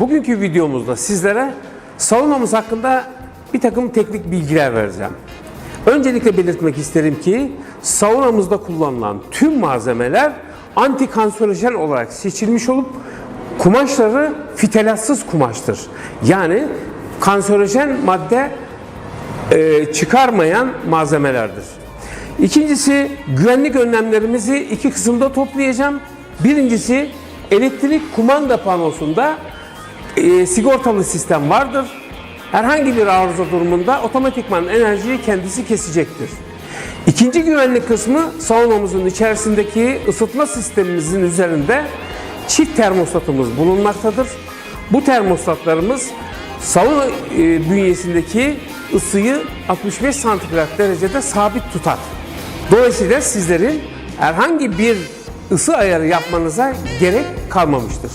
Bugünkü videomuzda sizlere saunamız hakkında bir takım teknik bilgiler vereceğim. Öncelikle belirtmek isterim ki saunamızda kullanılan tüm malzemeler antikanserojen olarak seçilmiş olup kumaşları fitelatsız kumaştır. Yani kanserojen madde e, çıkarmayan malzemelerdir. İkincisi güvenlik önlemlerimizi iki kısımda toplayacağım. Birincisi elektrik kumanda panosunda e, sigortalı sistem vardır. Herhangi bir arıza durumunda otomatikman enerjiyi kendisi kesecektir. İkinci güvenlik kısmı saunamızın içerisindeki ısıtma sistemimizin üzerinde çift termostatımız bulunmaktadır. Bu termostatlarımız sauna e, bünyesindeki ısıyı 65 santigrat derecede sabit tutar. Dolayısıyla sizlerin herhangi bir ısı ayarı yapmanıza gerek kalmamıştır.